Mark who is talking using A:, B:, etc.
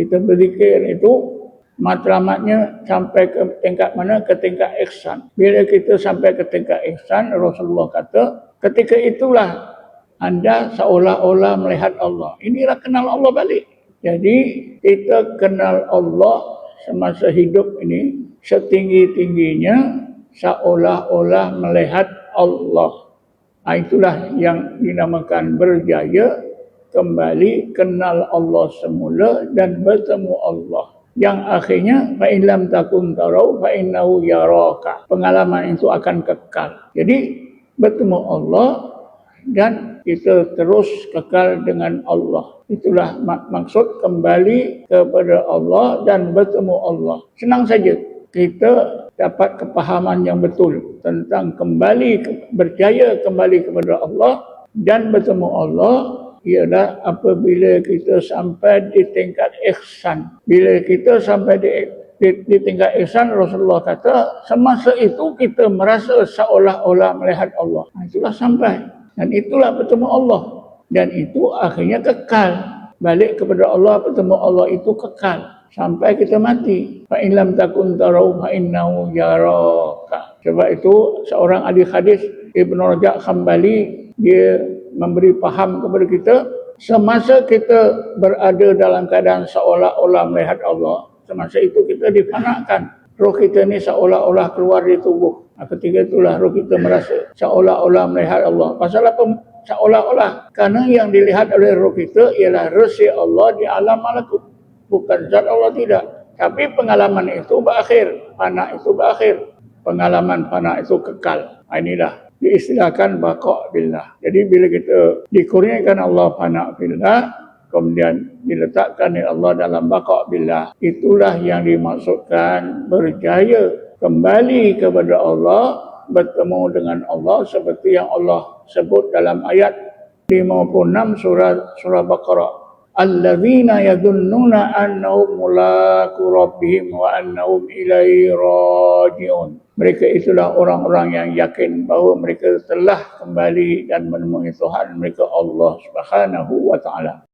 A: Kita berzikir itu matlamatnya sampai ke tingkat mana? Ke tingkat ihsan. Bila kita sampai ke tingkat ihsan, Rasulullah kata, ketika itulah anda seolah-olah melihat Allah. Inilah kenal Allah balik. Jadi kita kenal Allah semasa hidup ini setinggi-tingginya seolah-olah melihat Allah. Nah, itulah yang dinamakan berjaya kembali kenal Allah semula dan bertemu Allah. Yang akhirnya fa in lam takun tarau fa innahu yaraka. Pengalaman itu akan kekal. Jadi bertemu Allah dan kita terus kekal dengan Allah. Itulah mak maksud kembali kepada Allah dan bertemu Allah. Senang saja kita dapat kepahaman yang betul tentang kembali berjaya kembali kepada Allah dan bertemu Allah ialah apabila kita sampai di tingkat ihsan. Bila kita sampai di, di, di tingkat ihsan, Rasulullah kata, semasa itu kita merasa seolah-olah melihat Allah. Itulah sampai. Dan itulah bertemu Allah. Dan itu akhirnya kekal. Balik kepada Allah, bertemu Allah itu kekal. Sampai kita mati. Fa in lam takun tarau fa innahu yaraka. Sebab itu seorang ahli hadis Ibnu Rajab Khambali dia memberi paham kepada kita semasa kita berada dalam keadaan seolah-olah melihat Allah semasa itu kita difanakan roh kita ni seolah-olah keluar dari tubuh. Ketika itulah roh kita merasa seolah-olah melihat Allah. Pasal apa? Seolah-olah. Karena yang dilihat oleh roh kita ialah resi Allah di alam malakut. Bukan zat Allah tidak. Tapi pengalaman itu berakhir. Fana itu berakhir. Pengalaman fana itu kekal. Inilah diistilahkan baqa' billah. Jadi bila kita dikurniakan Allah fana' billah, kemudian diletakkan oleh Allah dalam baqa' billah, itulah yang dimaksudkan berjaya kembali kepada Allah, bertemu dengan Allah seperti yang Allah sebut dalam ayat 56 surah surah Baqarah. Alladzina yadunnuna annahum mulaku rabbihim wa annahum ilaihi raji'un. Mereka itulah orang-orang yang yakin bahawa mereka telah kembali dan menemui Tuhan mereka Allah Subhanahu wa taala.